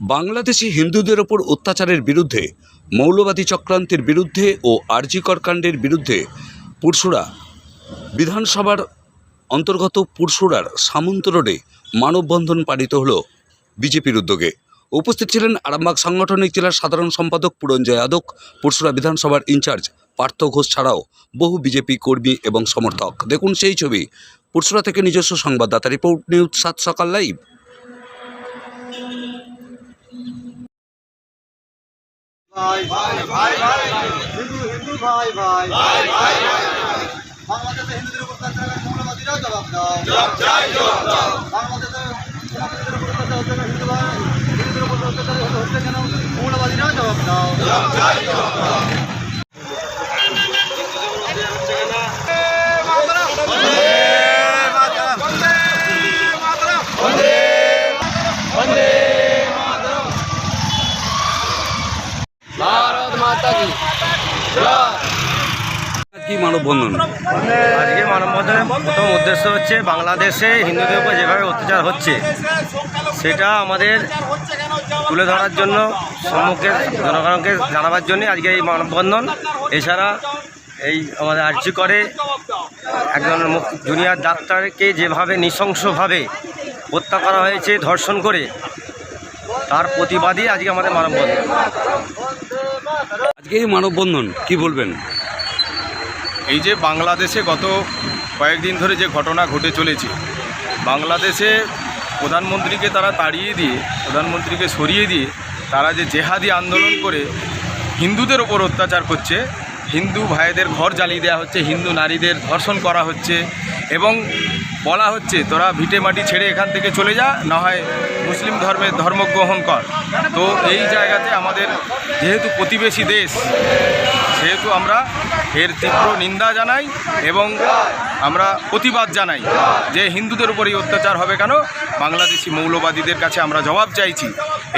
বাংলাদেশি হিন্দুদের ওপর অত্যাচারের বিরুদ্ধে, মৌলবাদী চক্রান্তের বিরুদ্ধে ও আরজিকর কাণ্ডের বিরুদ্ধে পুরসুরা বিধানসভার অন্তর্গত পুরসুরার সামন্ত রোডে মানববন্ধন পালিত হল বিজেপির উদ্যোগে। উপস্থিত ছিলেন আরামবাগ সাংগঠনিক জেলার সাধারণ সম্পাদক পুরঞ্জয় যাদব পুরসুরা বিধানসভার ইনচার্জ পার্থ ঘোষ ছাড়াও বহু বিজেপি কর্মী এবং সমর্থক। দেখুন সেই ছবি, পুরসুরা থেকে নিজস্ব সংবাদদাতা রিপোর্ট নিউজ সাত সকাল লাইভ। ভাই ভাই ভাই ভাই হিন্দু হিন্দু ভাই ভাই। ভাই ভাই বাংলাদেশে হিন্দুদের উপর মৌলবাদীরা জবাব দাও। বাংলাদেশে মুসলমানদের উপর হিন্দু ভাই হিন্দুদের উপর হচ্ছে কেন? মৌলবাদীরা জবাব দাও। কি মানববন্ধন আজকে মানববন্ধনের প্রথম উদ্দেশ্য হচ্ছে বাংলাদেশে হিন্দুদের উপর যেভাবে অত্যাচার হচ্ছে সেটা আমাদের তুলে ধরার জন্য সম্মুখে জনগণকে জানাবার জন্য আজকে এই মানববন্ধন এছাড়া এই আমাদের আর্জি করে একজন মুখ- জুনিয়র ডাক্তারকে যেভাবে নৃশংসভাবে হত্যা করা হয়েছে ধর্ষণ করে তার প্রতিবাদী আজকে আমাদের মানববন্ধন আজকে এই মানববন্ধন, কি বলবেন? এই যে বাংলাদেশে গত কয়েকদিন ধরে যে ঘটনা ঘটে চলেছে, বাংলাদেশে প্রধানমন্ত্রীকে তারা তাড়িয়ে দিয়ে, প্রধানমন্ত্রীকে সরিয়ে দিয়ে তারা যে জেহাদি আন্দোলন করে হিন্দুদের ওপর অত্যাচার করছে, হিন্দু ভাইদের ঘর জ্বালিয়ে দেওয়া হচ্ছে, হিন্দু নারীদের ধর্ষণ করা হচ্ছে এবং বলা হচ্ছে, তোরা ভিটে মাটি ছেড়ে এখান থেকে চলে যা, না হয় মুসলিম ধর্মের ধর্মগ্রহণ কর। তো এই জায়গাতে আমাদের যেহেতু প্রতিবেশী দেশ সেহেতু আমরা এর তীব্র নিন্দা জানাই এবং আমরা প্রতিবাদ জানাই যে হিন্দুদের উপর এই অত্যাচার হবে কেন? বাংলাদেশি মৌলবাদীদের কাছে আমরা জবাব চাইছি।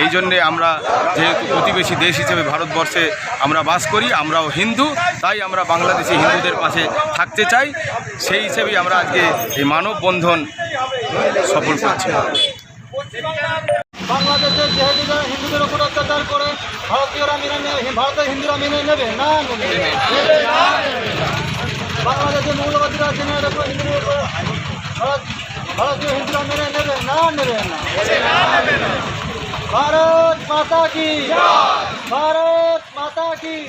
এই জন্যে আমরা যেহেতু প্রতিবেশী দেশ হিসেবে ভারতবর্ষে আমরা বাস করি, আমরাও হিন্দু, তাই আমরা বাংলাদেশি হিন্দুদের পাশে থাকতে চাই। সেই হিসেবেই আমরা আজকে এই মানববন্ধন সফল করছি। বাংলাদেশের যেহেতু হিন্দুদের উপর অত্যাচার করে, ভারতীয়রা মেনে ভারতের হিন্দুরা মেনে নেবে না। বাংলাদেশের মৌলবাদীরা হিন্দুদের উপর ভারত- ভারতীয় হিন্দুরা মেনে নেবে না নেবে না। ভারত মাতা কি? ভারত মাতা কি?